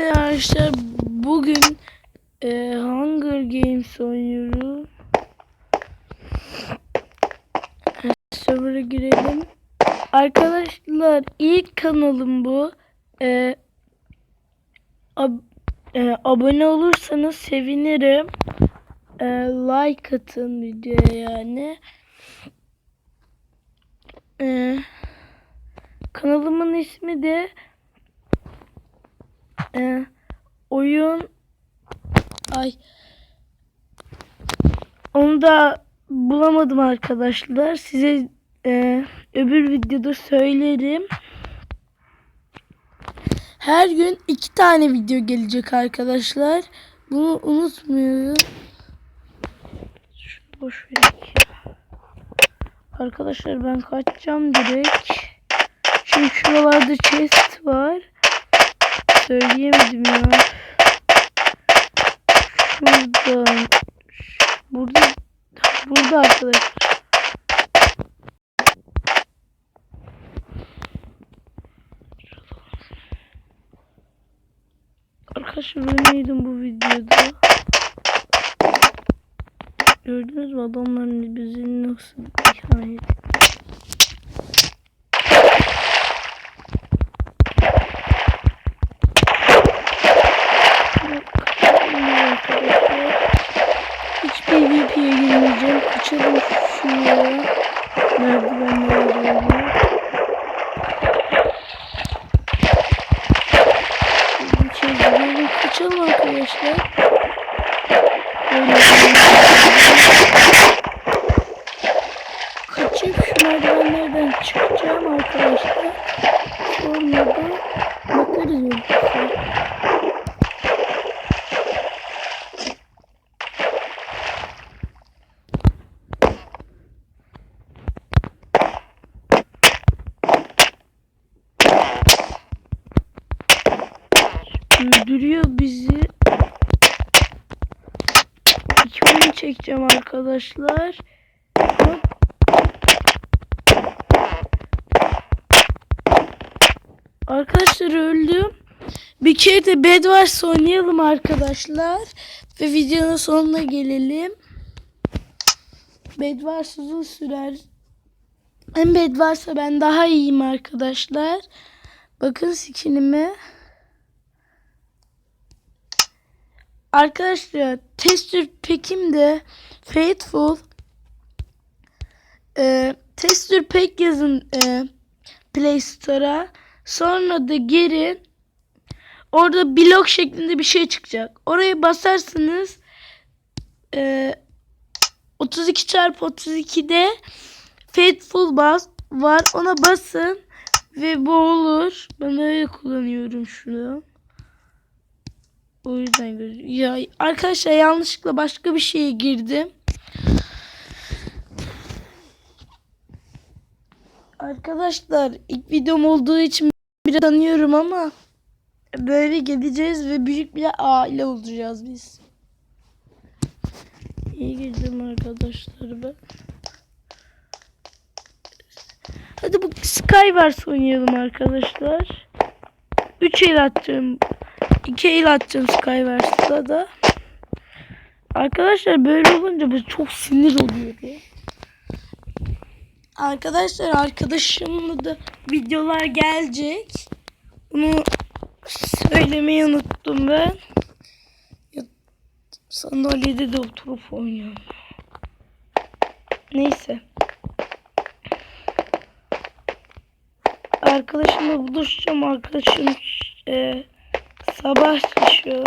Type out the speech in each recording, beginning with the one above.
Arkadaşlar bugün e, Hunger Games oynuyoruz. Server'a girelim. Arkadaşlar ilk kanalım bu. E, ab- e, abone olursanız sevinirim. E, like atın videoya yani. E, kanalımın ismi de e, oyun ay onu da bulamadım arkadaşlar. Size e, öbür videoda söylerim. Her gün iki tane video gelecek arkadaşlar. Bunu unutmuyorum. Şunu boş. Arkadaşlar ben kaçacağım direkt. Çünkü şuralarda chest var. Söyleyemedim ya. Şuradan. Burada. Burada arkadaşlar. Arkadaşlar ölmeydim bu videoda. Gördünüz mü adamların bizi nasıl ihanet arkadaşlar. Böyle Kaçıp şu merdivenlerden çıkacağım arkadaşlar. Sonra da bakarız yoksa. Öldürüyor bizi. Çekeceğim arkadaşlar. Hop. Arkadaşlar öldüm. Bir kere de Bed Wars oynayalım arkadaşlar. Ve videonun sonuna gelelim. Bed Wars uzun sürer. Hem Bed Wars'a ben daha iyiyim arkadaşlar. Bakın skinime. Arkadaşlar tester pekim de Faithful e, tester pack yazın e, Play Store'a. Sonra da girin orada blok şeklinde bir şey çıkacak. Oraya basarsınız e, 32 çarpı 32'de Faithful bas var. Ona basın ve bu olur. Ben öyle kullanıyorum şunu o yüzden. Ya arkadaşlar yanlışlıkla başka bir şeye girdim. Arkadaşlar ilk videom olduğu için biraz tanıyorum ama böyle gideceğiz ve büyük bir aile olacağız biz. İyi girdim arkadaşlar ben. Hadi bu Skywars oynayalım arkadaşlar. 3 el atacağım. 2 el atacağım Skywars'ta da. Arkadaşlar böyle olunca bu çok sinir oluyor ya. Arkadaşlar arkadaşımla da videolar gelecek. Bunu söylemeyi unuttum ben. Sandalyede de oturup oynuyorum. Neyse. Arkadaşımla buluşacağım. Arkadaşım e, sabah şu.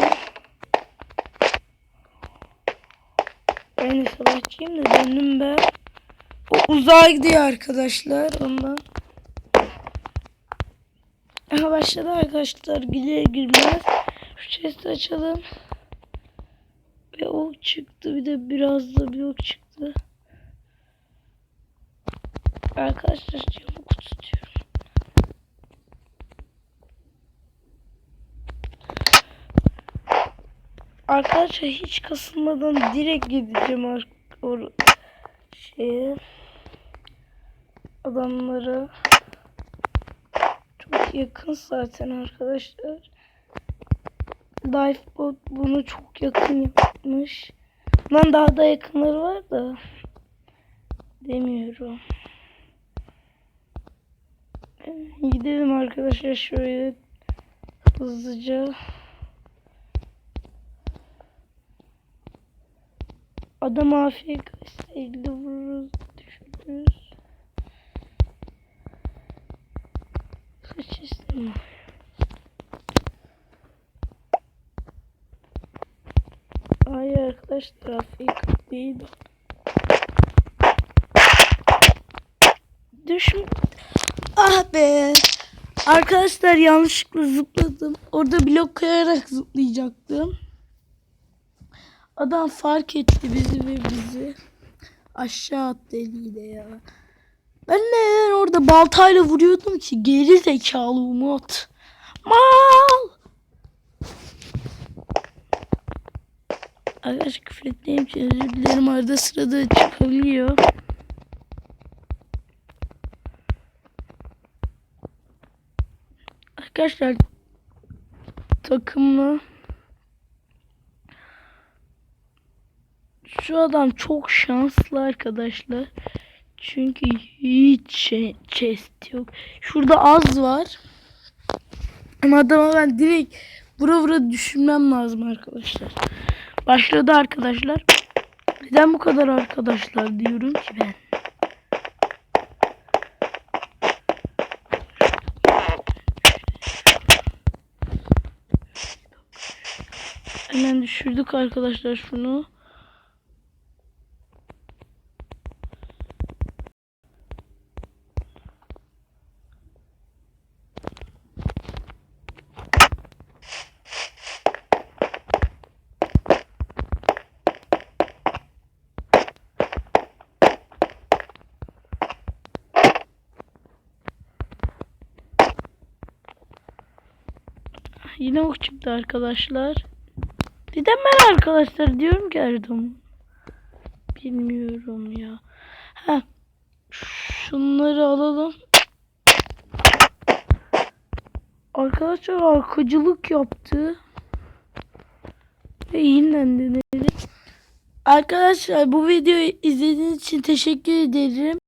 Ben de sabahçıyım da döndüm ben. O uzağa gidiyor arkadaşlar ondan. Aha başladı arkadaşlar. Girer girmez. Şu chest'i açalım. Ve ok çıktı. Bir de biraz da bir ok çıktı. Arkadaşlar çabuk tutuyorum. Arkadaşlar hiç kasılmadan direkt gideceğim or şeye adamlara çok yakın zaten arkadaşlar. Lifebot bunu çok yakın yapmış. Bundan daha da yakınları var da. Demiyorum. Gidelim arkadaşlar şöyle hızlıca. Adam afiyet elde vururuz, düşürürüz. Kaç var? Ay arkadaşlar afiyet değil. Düşün. Ah be. Arkadaşlar yanlışlıkla zıpladım. Orada blok koyarak zıplayacaktım. Adam fark etti bizi ve bizi aşağı attı eliyle ya. Ben neden orada baltayla vuruyordum ki? Geri zekalı Umut. Mal. Arkadaşlar küfür ettiğim için özür dilerim. Arada sırada çıkabiliyor. Arkadaşlar takımlı şu adam çok şanslı arkadaşlar. Çünkü hiç şey, chest yok. Şurada az var. Ama adama ben direkt vura vura düşünmem lazım arkadaşlar. Başladı arkadaşlar. Neden bu kadar arkadaşlar diyorum ki ben. Hemen düşürdük arkadaşlar şunu. Yine ok çıktı arkadaşlar. Neden ben arkadaşlar diyorum ki zaman? Bilmiyorum ya. Ha. Şunları alalım. Arkadaşlar arkacılık yaptı. Ve yeniden denedim. Arkadaşlar bu videoyu izlediğiniz için teşekkür ederim.